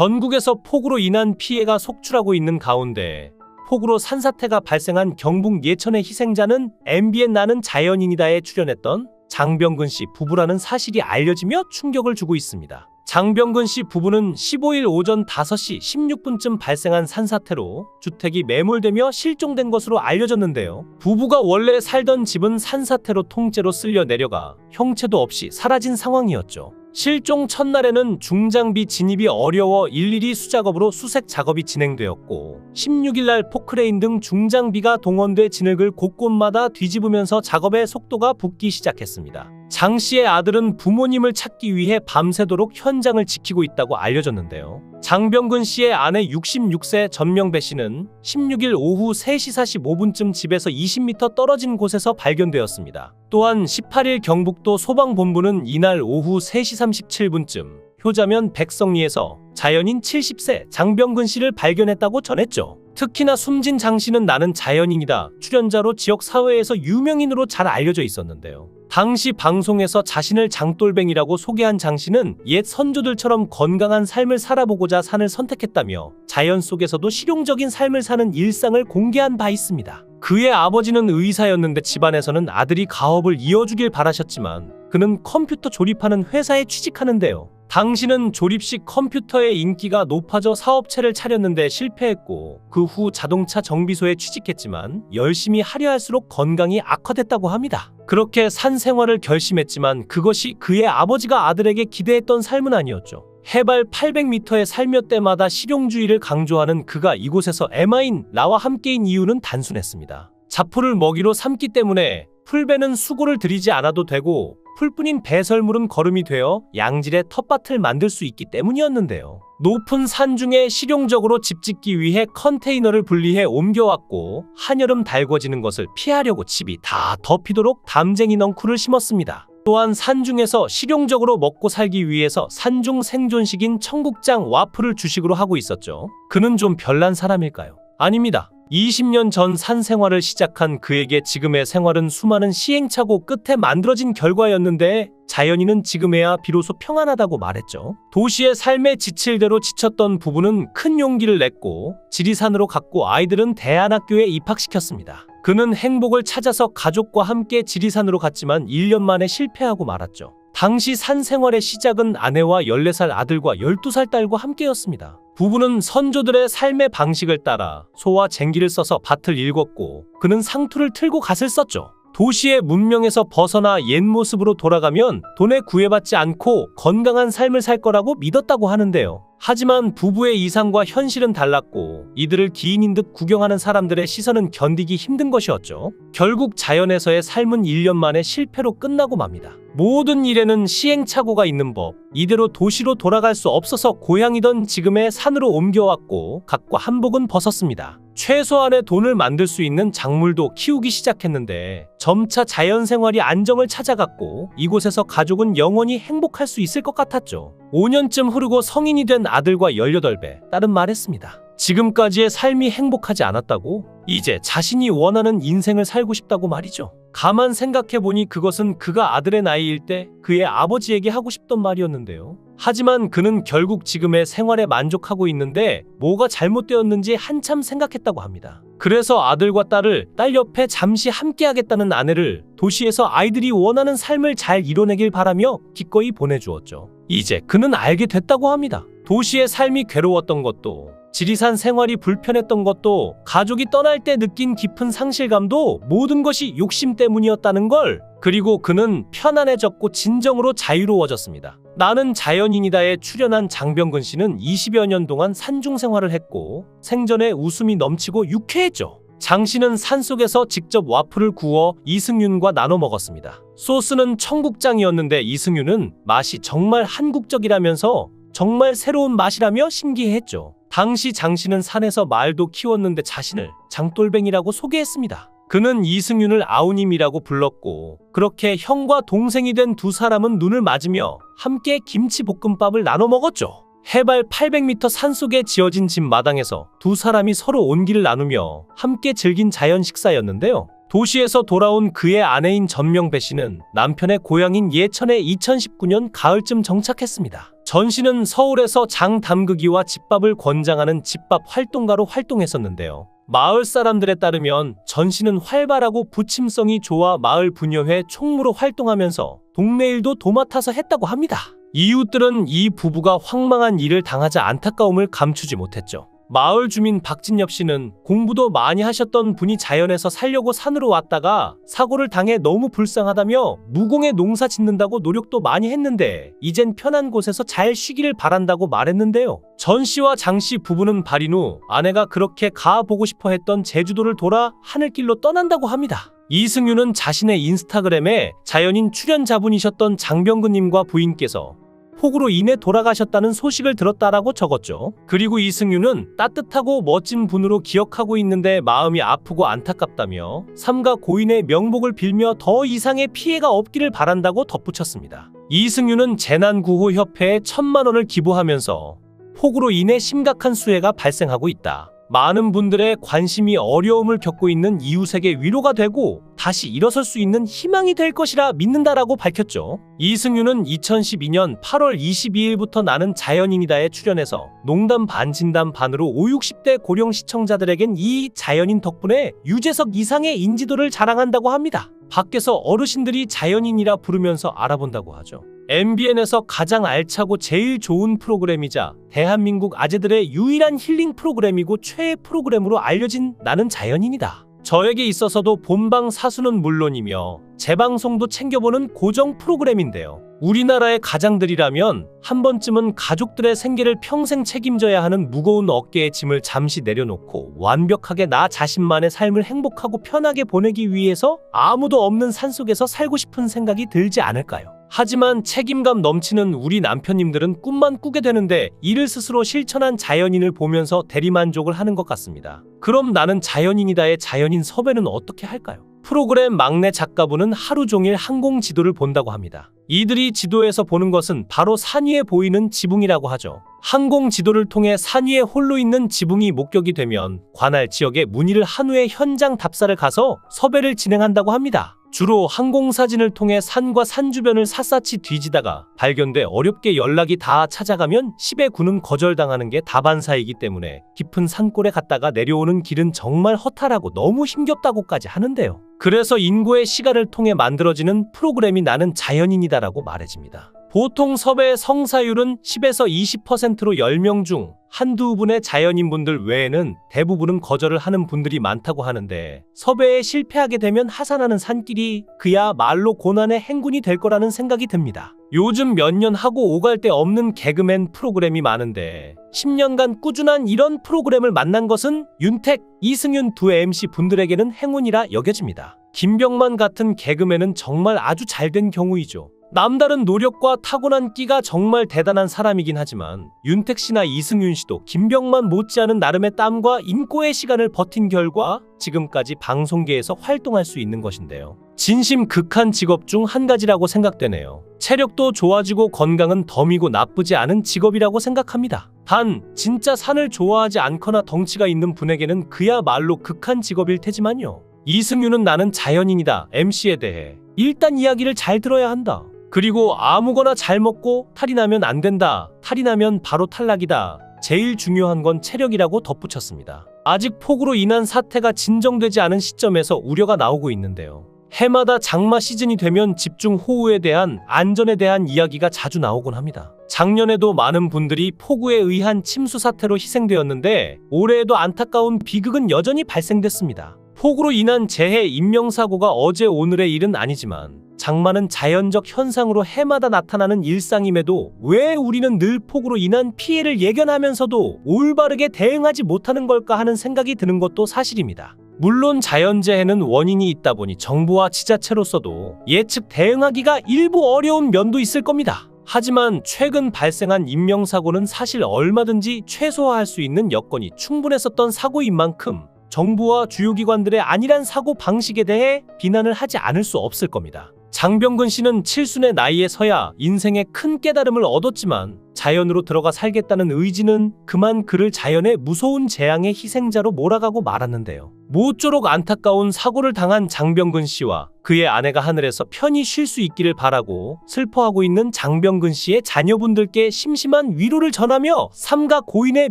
전국에서 폭우로 인한 피해가 속출하고 있는 가운데 폭우로 산사태가 발생한 경북 예천의 희생자는 MBN 나는 자연인이다에 출연했던 장병근 씨 부부라는 사실이 알려지며 충격을 주고 있습니다. 장병근 씨 부부는 15일 오전 5시 16분쯤 발생한 산사태로 주택이 매몰되며 실종된 것으로 알려졌는데요. 부부가 원래 살던 집은 산사태로 통째로 쓸려 내려가 형체도 없이 사라진 상황이었죠. 실종 첫날에는 중장비 진입이 어려워 일일이 수작업으로 수색 작업이 진행되었고 16일 날 포크레인 등 중장비가 동원돼 진흙을 곳곳마다 뒤집으면서 작업의 속도가 붙기 시작했습니다. 장 씨의 아들은 부모님을 찾기 위해 밤새도록 현장을 지키고 있다고 알려졌는데요. 장병근 씨의 아내 66세 전명배 씨는 16일 오후 3시 45분쯤 집에서 20m 떨어진 곳에서 발견되었습니다. 또한 18일 경북도 소방본부는 이날 오후 3시 37분쯤 효자면 백성리에서 자연인 70세 장병근 씨를 발견했다고 전했죠. 특히나 숨진 장 씨는 나는 자연인이다 출연자로 지역 사회에서 유명인으로 잘 알려져 있었는데요. 당시 방송에서 자신을 장돌뱅이라고 소개한 장 씨는 옛 선조들처럼 건강한 삶을 살아보고자 산을 선택했다며 자연 속에서도 실용적인 삶을 사는 일상을 공개한 바 있습니다. 그의 아버지는 의사였는데 집안에서는 아들이 가업을 이어주길 바라셨지만 그는 컴퓨터 조립하는 회사에 취직하는데요. 당시는 조립식 컴퓨터의 인기가 높아져 사업체를 차렸는데 실패했고 그 후 자동차 정비소에 취직했지만 열심히 하려 할수록 건강이 악화됐다고 합니다. 그렇게 산 생활을 결심했지만 그것이 그의 아버지가 아들에게 기대했던 삶은 아니었죠. 해발 800m에 살며 때마다 실용주의를 강조하는 그가 이곳에서 에마인 나와 함께인 이유는 단순했습니다. 자포를 먹이로 삼기 때문에 풀배는 수고를 들이지 않아도 되고 풀뿐인 배설물은 거름이 되어 양질의 텃밭을 만들 수 있기 때문이었는데요. 높은 산 중에 실용적으로 집 짓기 위해 컨테이너를 분리해 옮겨왔고 한여름 달궈지는 것을 피하려고 집이 다 덮이도록 담쟁이 넝쿨을 심었습니다. 또한 산 중에서 실용적으로 먹고 살기 위해서 산중 생존식인 청국장 와플을 주식으로 하고 있었죠. 그는 좀 별난 사람일까요? 아닙니다. 20년 전 산 생활을 시작한 그에게 지금의 생활은 수많은 시행착오 끝에 만들어진 결과였는데 자연인은 지금에야 비로소 평안하다고 말했죠. 도시의 삶에 지칠 대로 지쳤던 부부는 큰 용기를 냈고 지리산으로 갔고 아이들은 대안학교에 입학시켰습니다. 그는 행복을 찾아서 가족과 함께 지리산으로 갔지만 1년 만에 실패하고 말았죠. 당시 산 생활의 시작은 아내와 14살 아들과 12살 딸과 함께였습니다. 부부는 선조들의 삶의 방식을 따라 소와 쟁기를 써서 밭을 일궜고 그는 상투를 틀고 갓을 썼죠. 도시의 문명에서 벗어나 옛 모습으로 돌아가면 돈에 구애받지 않고 건강한 삶을 살 거라고 믿었다고 하는데요. 하지만 부부의 이상과 현실은 달랐고 이들을 기인인 듯 구경하는 사람들의 시선은 견디기 힘든 것이었죠. 결국 자연에서의 삶은 1년 만에 실패로 끝나고 맙니다. 모든 일에는 시행착오가 있는 법. 이대로 도시로 돌아갈 수 없어서 고향이던 지금의 산으로 옮겨왔고 각과 한복은 벗었습니다. 최소한의 돈을 만들 수 있는 작물도 키우기 시작했는데 점차 자연 생활이 안정을 찾아갔고 이곳에서 가족은 영원히 행복할 수 있을 것 같았죠. 5년쯤 흐르고 성인이 된 아들과 18배 딸은 말했습니다. 지금까지의 삶이 행복하지 않았다고? 이제 자신이 원하는 인생을 살고 싶다고 말이죠. 가만 생각해보니 그것은 그가 아들의 나이일 때 그의 아버지에게 하고 싶던 말이었는데요. 하지만 그는 결국 지금의 생활에 만족하고 있는데 뭐가 잘못되었는지 한참 생각했다고 합니다. 그래서 아들과 딸을 딸 옆에 잠시 함께하겠다는 아내를 도시에서 아이들이 원하는 삶을 잘 이뤄내길 바라며 기꺼이 보내주었죠. 이제 그는 알게 됐다고 합니다. 도시의 삶이 괴로웠던 것도 지리산 생활이 불편했던 것도 가족이 떠날 때 느낀 깊은 상실감도 모든 것이 욕심 때문이었다는 걸 그리고 그는 편안해졌고 진정으로 자유로워졌습니다. 나는 자연인이다에 출연한 장병근 씨는 20여 년 동안 산중 생활을 했고 생전에 웃음이 넘치고 유쾌했죠. 장 씨는 산속에서 직접 와플을 구워 이승윤과 나눠 먹었습니다. 소스는 청국장이었는데 이승윤은 맛이 정말 한국적이라면서 정말 새로운 맛이라며 신기해했죠. 당시 장 씨는 산에서 말도 키웠는데 자신을 장돌뱅이라고 소개했습니다. 그는 이승윤을 아우님이라고 불렀고 그렇게 형과 동생이 된 두 사람은 눈을 맞으며 함께 김치볶음밥을 나눠 먹었죠. 해발 800m 산속에 지어진 집 마당에서 두 사람이 서로 온기를 나누며 함께 즐긴 자연 식사였는데요. 도시에서 돌아온 그의 아내인 전명배 씨는 남편의 고향인 예천에 2019년 가을쯤 정착했습니다. 전 씨는 서울에서 장 담그기와 집밥을 권장하는 집밥 활동가로 활동했었는데요. 마을 사람들에 따르면 전 씨는 활발하고 부침성이 좋아 마을 분여회 총무로 활동하면서 동네 일도 도맡아서 했다고 합니다. 이웃들은 이 부부가 황망한 일을 당하자 안타까움을 감추지 못했죠. 마을 주민 박진엽 씨는 공부도 많이 하셨던 분이 자연에서 살려고 산으로 왔다가 사고를 당해 너무 불쌍하다며 무공에 농사 짓는다고 노력도 많이 했는데 이젠 편한 곳에서 잘 쉬기를 바란다고 말했는데요. 전 씨와 장 씨 부부는 발인 후 아내가 그렇게 가보고 싶어 했던 제주도를 돌아 하늘길로 떠난다고 합니다. 이승윤은 자신의 인스타그램에 자연인 출연자분이셨던 장병근님과 부인께서 폭우로 인해 돌아가셨다는 소식을 들었다라고 적었죠. 그리고 이승윤은 따뜻하고 멋진 분으로 기억하고 있는데 마음이 아프고 안타깝다며 삼가 고인의 명복을 빌며 더 이상의 피해가 없기를 바란다고 덧붙였습니다. 이승윤은 재난구호협회에 천만 원을 기부하면서 폭우로 인해 심각한 수해가 발생하고 있다. 많은 분들의 관심이 어려움을 겪고 있는 이웃에게 위로가 되고 다시 일어설 수 있는 희망이 될 것이라 믿는다라고 밝혔죠. 이승윤은 2012년 8월 22일부터 나는 자연인이다에 출연해서 농담 반 진담 반으로 5, 60대 고령 시청자들에겐 이 자연인 덕분에 유재석 이상의 인지도를 자랑한다고 합니다. 밖에서 어르신들이 자연인이라 부르면서 알아본다고 하죠. MBN에서 가장 알차고 제일 좋은 프로그램이자 대한민국 아재들의 유일한 힐링 프로그램이고 최애 프로그램으로 알려진 나는 자연인이다. 저에게 있어서도 본방 사수는 물론이며 재방송도 챙겨보는 고정 프로그램인데요. 우리나라의 가장들이라면 한 번쯤은 가족들의 생계를 평생 책임져야 하는 무거운 어깨의 짐을 잠시 내려놓고 완벽하게 나 자신만의 삶을 행복하고 편하게 보내기 위해서 아무도 없는 산속에서 살고 싶은 생각이 들지 않을까요? 하지만 책임감 넘치는 우리 남편님들은 꿈만 꾸게 되는데 이를 스스로 실천한 자연인을 보면서 대리만족을 하는 것 같습니다. 그럼 나는 자연인이다의 자연인 섭외는 어떻게 할까요? 프로그램 막내 작가분은 하루 종일 항공 지도를 본다고 합니다. 이들이 지도에서 보는 것은 바로 산 위에 보이는 지붕이라고 하죠. 항공 지도를 통해 산 위에 홀로 있는 지붕이 목격이 되면 관할 지역에 문의를 한 후에 현장 답사를 가서 섭외를 진행한다고 합니다. 주로 항공사진을 통해 산과 산 주변을 샅샅이 뒤지다가 발견돼 어렵게 연락이 다 찾아가면 10의 군은 거절당하는 게 다반사이기 때문에 깊은 산골에 갔다가 내려오는 길은 정말 허탈하고 너무 힘겹다고까지 하는데요. 그래서 인고의 시간을 통해 만들어지는 프로그램이 나는 자연인이다라고 말해집니다. 보통 섭외 성사율은 10에서 20%로 10명 중 한두 분의 자연인분들 외에는 대부분은 거절을 하는 분들이 많다고 하는데 섭외에 실패하게 되면 하산하는 산길이 그야말로 고난의 행군이 될 거라는 생각이 듭니다. 요즘 몇 년 하고 오갈 데 없는 개그맨 프로그램이 많은데 10년간 꾸준한 이런 프로그램을 만난 것은 윤택, 이승윤 두 MC 분들에게는 행운이라 여겨집니다. 김병만 같은 개그맨은 정말 아주 잘된 경우이죠. 남다른 노력과 타고난 끼가 정말 대단한 사람이긴 하지만 윤택 씨나 이승윤 씨도 김병만 못지않은 나름의 땀과 인고의 시간을 버틴 결과 지금까지 방송계에서 활동할 수 있는 것인데요. 진심 극한 직업 중 한 가지라고 생각되네요. 체력도 좋아지고 건강은 덤이고 나쁘지 않은 직업이라고 생각합니다. 단, 진짜 산을 좋아하지 않거나 덩치가 있는 분에게는 그야말로 극한 직업일 테지만요. 이승윤은 나는 자연인이다 MC에 대해 일단 이야기를 잘 들어야 한다. 그리고 아무거나 잘 먹고 탈이 나면 안 된다. 탈이 나면 바로 탈락이다. 제일 중요한 건 체력이라고 덧붙였습니다. 아직 폭우로 인한 사태가 진정되지 않은 시점에서 우려가 나오고 있는데요. 해마다 장마 시즌이 되면 집중 호우에 대한 안전에 대한 이야기가 자주 나오곤 합니다. 작년에도 많은 분들이 폭우에 의한 침수 사태로 희생되었는데 올해에도 안타까운 비극은 여전히 발생됐습니다. 폭우로 인한 재해 인명사고가 어제 오늘의 일은 아니지만 장마는 자연적 현상으로 해마다 나타나는 일상임에도 왜 우리는 늘 폭우로 인한 피해를 예견하면서도 올바르게 대응하지 못하는 걸까 하는 생각이 드는 것도 사실입니다. 물론 자연재해는 원인이 있다 보니 정부와 지자체로서도 예측 대응하기가 일부 어려운 면도 있을 겁니다. 하지만 최근 발생한 인명사고는 사실 얼마든지 최소화할 수 있는 여건이 충분했었던 사고인 만큼 정부와 주요 기관들의 안일한 사고 방식에 대해 비난을 하지 않을 수 없을 겁니다. 장병근 씨는 칠순의 나이에 서야 인생의 큰 깨달음을 얻었지만 자연으로 들어가 살겠다는 의지는 그만 그를 자연의 무서운 재앙의 희생자로 몰아가고 말았는데요. 모쪼록 안타까운 사고를 당한 장병근 씨와 그의 아내가 하늘에서 편히 쉴 수 있기를 바라고 슬퍼하고 있는 장병근 씨의 자녀분들께 심심한 위로를 전하며 삼가 고인의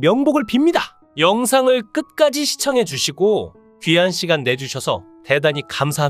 명복을 빕니다. 영상을 끝까지 시청해 주시고 귀한 시간 내주셔서 대단히 감사합니다.